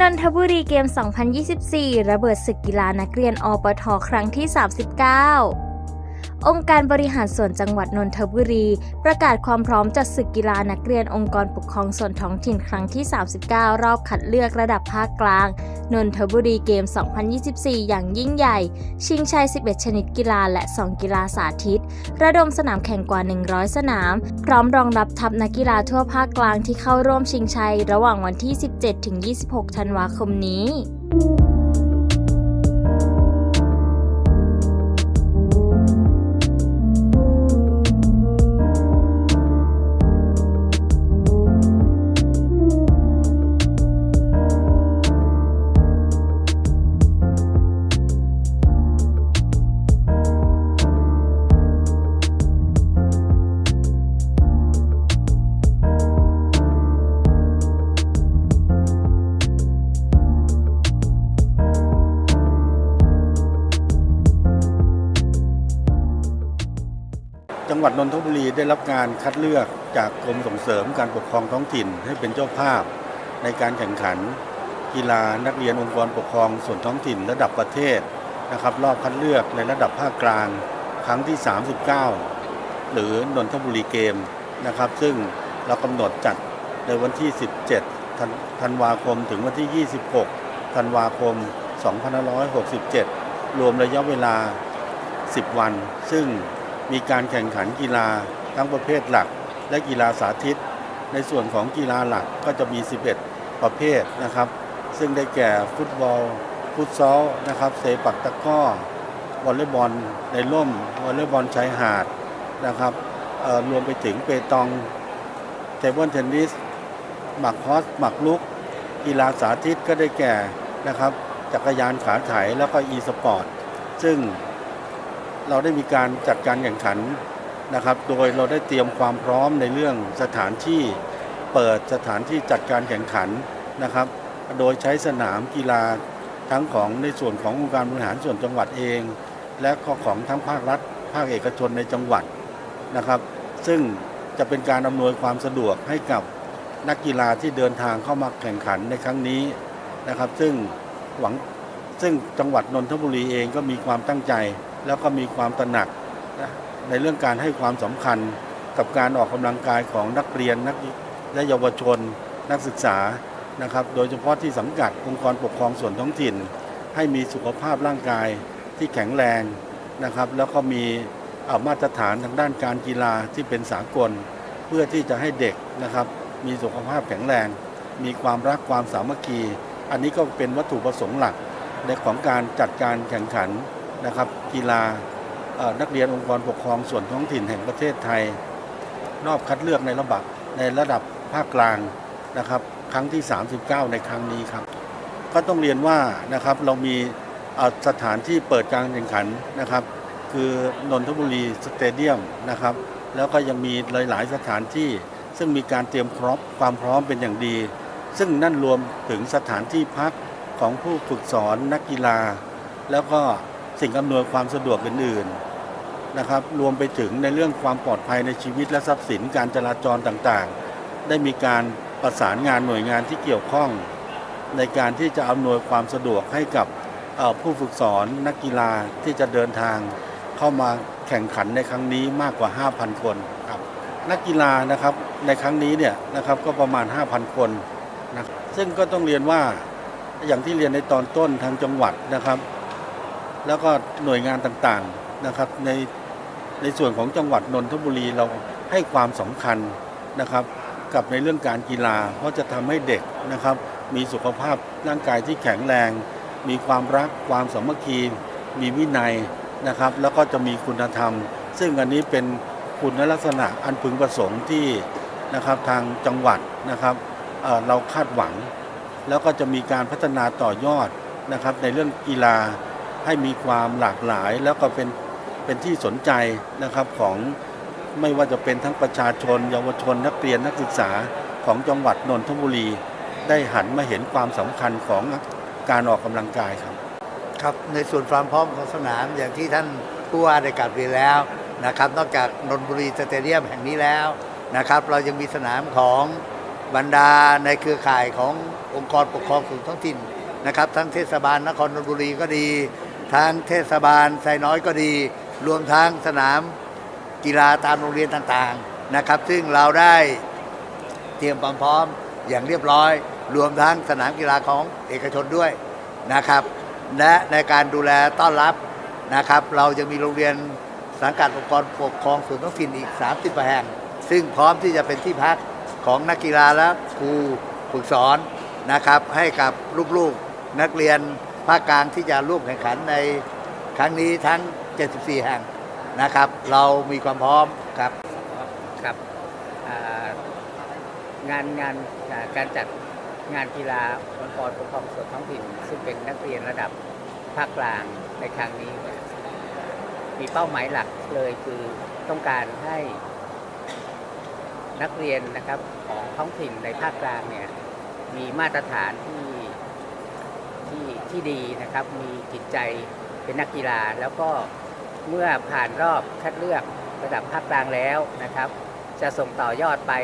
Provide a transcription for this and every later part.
นนทบุรีเกม 2024 ระเบิดศึกกีฬานักเรียนอปทครั้งที่ 39 องค์การบริหารส่วนจังหวัดนนทบุรี ประกาศความพร้อมจัดศึกกีฬานักเรียนองค์กรปกครองส่วนท้องถิ่นครั้งที่ 39 รอบคัดเลือกระดับภาคกลาง นนทบุรีเกม 2024 อย่างยิ่งใหญ่ ชิงชัย 11 ชนิดกีฬาและ 2 กีฬาสาธิต ระดมสนามแข่งกว่า 100 สนาม พร้อมรองรับทัพนักกีฬาทั่วภาคกลางที่เข้าร่วมชิงชัย ระหว่างวันที่ 17-26 ธันวาคมนี้ จังหวัดนนทบุรีได้รับการคัดเลือกจากกรมส่งเสริมการปกครองท้องถิ่นให้เป็นเจ้าภาพ ในการแข่งขัน กีฬานักเรียนองค์กรปกครองส่วนท้องถิ่นระดับประเทศนะครับรอบคัดเลือกในระดับภาคกลางครั้งที่ 39 หรือนนทบุรีเกมนะครับ ซึ่งเรากำหนดจัดในวันที่ 17 ธันธันวาคมถึงวันที่ 26 ธันวาคม 2567 รวมระยะเวลา 10 วัน ซึ่ง มีการแข่งขันกีฬาทั้งประเภทหลัก และกีฬาสาธิต ในส่วนของกีฬาหลักก็จะมี 11 ประเภทนะครับ ซึ่งได้แก่ฟุตบอล ฟุตซอลนะครับเซปักตะก้อวอลเลย์บอลในร่มวอลเลย์บอลชายหาดนะครับรวมไปถึงเปตองเทเบิลเทนนิสหมักฮอสหมักลุก กีฬาสาธิตก็ได้แก่นะครับ จักรยานขาไถแล้วก็อีสปอร์ตซึ่ง เราได้มีการจัดการแข่งขันนะครับ โดยเราได้เตรียมความพร้อมในเรื่องสถานที่เปิดสถานที่จัดการแข่งขันนะครับ โดยใช้สนามกีฬาทั้งของในส่วนขององค์การบริหารส่วนจังหวัดเอง และก็ของทั้งภาครัฐ ภาคเอกชนในจังหวัดนะครับ ซึ่งจะเป็นการอำนวยความสะดวกให้กับนักกีฬาที่เดินทางเข้ามาแข่งขันในครั้งนี้นะครับ ซึ่งหวังซึ่งจังหวัดนนทบุรีเองก็มีความตั้งใจ แล้วก็มีความตระหนักนะในเรื่องการให้ความสำคัญกับการออกกำลังกายของนักเรียนนักและเยาวชน นักศึกษานะครับ โดยเฉพาะที่สังกัดองค์กรปกครองส่วนท้องถิ่น ให้มีสุขภาพร่างกายที่แข็งแรงนะครับ แล้วก็มีมาตรฐานทางด้านการกีฬาที่เป็นสากล เพื่อที่จะให้เด็กนะครับ มีสุขภาพแข็งแรง มีความรักความสามัคคี อันนี้ก็เป็นวัตถุประสงค์หลักในของการจัดการแข่งขัน นะครับกีฬานักเรียนองค์กรปกครองส่วนท้องถิ่นแห่งประเทศไทย รอบคัดเลือกในระดับในระดับภาคกลางนะครับครั้งที่ 39 ในครั้งนี้ครับ ก็ต้องเรียนว่านะครับเรามีสถานที่เปิดการแข่งขันนะครับ คือนนทบุรีสเตเดียมนะครับ แล้วก็ยังมีหลาย ๆ สถานที่ซึ่งมีการเตรียมพร้อมความพร้อมเป็นอย่างดี ซึ่งนั่นรวมถึงสถานที่พักของผู้ฝึกสอนนักกีฬา แล้วก็ สิ่งอำนวยความสะดวกอื่นๆนะครับ รวมไปถึงในเรื่องความปลอดภัยในชีวิตและทรัพย์สินการจราจรต่างๆ ได้มีการประสานงานหน่วยงานที่เกี่ยวข้อง ในการที่จะอำนวยความสะดวกให้กับผู้ฝึกสอนนักกีฬาที่จะเดินทางเข้ามาแข่งขันในครั้งนี้มากกว่า 5,000 คนครับนักกีฬานะครับในครั้งนี้เนี่ยนะครับก็ประมาณ 5,000 คนนะซึ่งก็ต้องเรียนว่าอย่างที่เรียนในตอนต้นทางจังหวัดนะครับ แล้วก็หน่วยงานต่างๆนะครับในในส่วนของจังหวัดนนทบุรีเราให้ความสำคัญนะครับ กับในเรื่องการกีฬา เพราะจะทำให้เด็กนะครับ มีสุขภาพร่างกายที่แข็งแรง มีความรักความสามัคคี มีวินัยนะครับ แล้วก็จะมีคุณธรรม ซึ่งอันนี้เป็นคุณลักษณะอันพึงประสงค์ที่นะครับทางจังหวัดนะครับเเราคาดหวัง แล้วก็จะมีการพัฒนาต่อยอดนะครับในเรื่องกีฬา ให้มีความหลากหลายแล้วก็เป็นเป็นที่สนใจนะครับของไม่ว่าจะเป็นทั้งประชาชน เยาวชนนักเรียนนักศึกษาของจังหวัดนนทบุรี ได้หันมาเห็นความสำคัญของการออกกำลังกายครับ ครับในส่วนความพร้อมของสนามอย่างที่ท่านผู้ว่าได้กลับเรียนแล้วนะครับ นอกจากนนทบุรีสเตเดียมแห่งนี้แล้วนะครับ เรายังมีสนามของบรรดาในเครือข่ายขององค์กรปกครองส่วนท้องถิ่นนะครับ ทั้งเทศบาลนครนนทบุรีก็ดี ทั้งเทศบาลไซน้อยก็ดี รวมทั้งสนามกีฬาตามโรงเรียนต่างๆนะครับ ซึ่งเราได้เตรียมความพร้อมอย่างเรียบร้อย รวมทั้งสนามกีฬาของเอกชนด้วยนะครับ และในการดูแลต้อนรับนะครับ เรายังมีโรงเรียนสังกัดองค์กรปกครองส่วนท้องถิ่นอีก 30กว่าแห่ง ซึ่งพร้อมที่จะเป็นที่พักของนักกีฬาและครูฝึกสอนนะครับ ให้กับลูกๆนักเรียน ภาคกลางที่จะร่วมแข่งขันในครั้งนี้ทั้ง 74 แห่งนะครับ เรามีความพร้อมครับครับงานงานการจัดงานกีฬาองค์กรปกครองส่วนท้องถิ่น ซึ่งเป็นนักเรียนระดับภาคกลางในครั้งนี้ มีเป้าหมายหลักเลยคือต้องการให้นักเรียนนะครับของท้องถิ่นในภาคกลางเนี่ยมีมาตรฐานที่ ที่ที่ดีนะครับ มีจิตใจเป็นนักกีฬา แล้วก็เมื่อผ่านรอบคัดเลือกระดับภาคกลางแล้วนะครับ จะส่งต่อยอดไป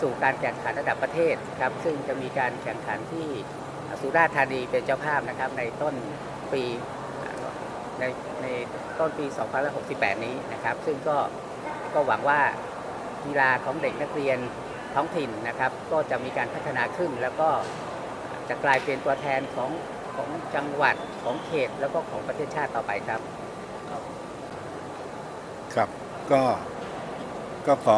สู่การแข่งขันระดับประเทศครับซึ่งจะมีการแข่งขันที่สุราษฎร์ธานีเป็นเจ้าภาพนะครับ ในต้นปีในในต้นปี 2568 นี้นะครับ ซึ่งก็ก็หวังว่ากีฬาของเด็กนักเรียนท้องถิ่นนะครับ ก็จะมีการพัฒนาขึ้นแล้วก็จะกลายเป็นตัวแทนของ ของจังหวัดของเขตแล้วก็ของประเทศชาติต่อไปครับ ครับก็ก็ขอ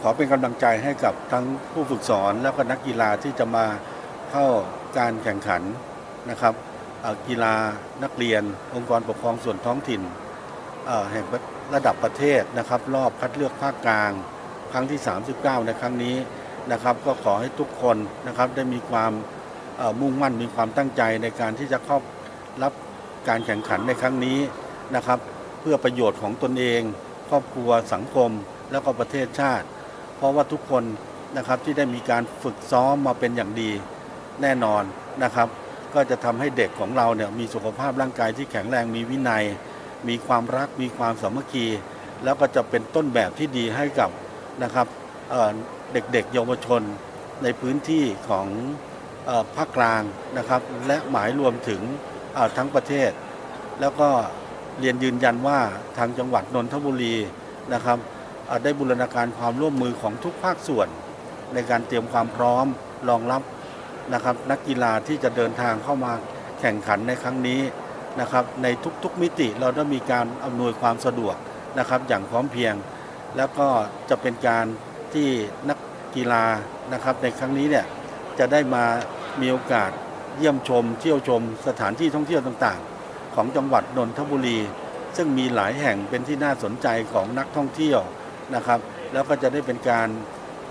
ขอเป็นกำลังใจให้กับทั้งผู้ฝึกสอนแล้วก็นักกีฬาที่จะมาเข้าการแข่งขันนะครับกีฬานักเรียน องค์กรปกครองส่วนท้องถิ่นเอ่อแห่งระดับประเทศนะครับ รอบคัดเลือกภาคกลาง ครั้งที่ 39 ในครั้งนี้นะครับ ก็ขอให้ทุกคนนะครับได้มีความ มุ่งมั่นมีความตั้งใจในการที่จะเข้ารับการแข่งขันในครั้งนี้นะครับ เพื่อประโยชน์ของตนเอง ครอบครัวสังคมแล้วก็ประเทศชาติ เพราะว่าทุกคนนะครับที่ได้มีการฝึกซ้อมมาเป็นอย่างดีแน่นอนนะครับ ก็จะทำให้เด็กของเราเนี่ยมีสุขภาพร่างกายที่แข็งแรงมีวินัย มีความรักมีความสามัคคี แล้วก็จะเป็นต้นแบบที่ดีให้กับนะครับเเด็กๆเยาวชนในพื้นที่ของ ภาคกลางนะครับ และหมายรวมถึงทั้งประเทศ แล้วก็เรียนยืนยันว่าทางจังหวัดนนทบุรีนะครับได้บูรณาการความร่วมมือของทุกภาคส่วน ในการเตรียมความพร้อมรองรับนะครับนักกีฬาที่จะเดินทางเข้ามาแข่งขันในครั้งนี้นะครับในทุกๆมิติเราได้มีการอำนวยความสะดวกนะครับอย่างพร้อมเพียง แล้วก็จะเป็นการที่นักกีฬานะครับในครั้งนี้เนี่ยจะได้มา มีโอกาสเยี่ยมชม เที่ยวชมสถานที่ท่องเที่ยวต่างๆ ของจังหวัดนนทบุรี ซึ่งมีหลายแห่งเป็นที่น่าสนใจของนักท่องเที่ยวนะครับ แล้วก็จะได้เป็นการ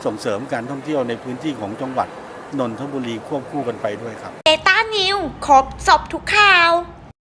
ส่งเสริมการท่องเที่ยวในพื้นที่ของจังหวัดนนทบุรีควบคู่กันไปด้วยครับ เดต้านิวครบจบทุกข่าว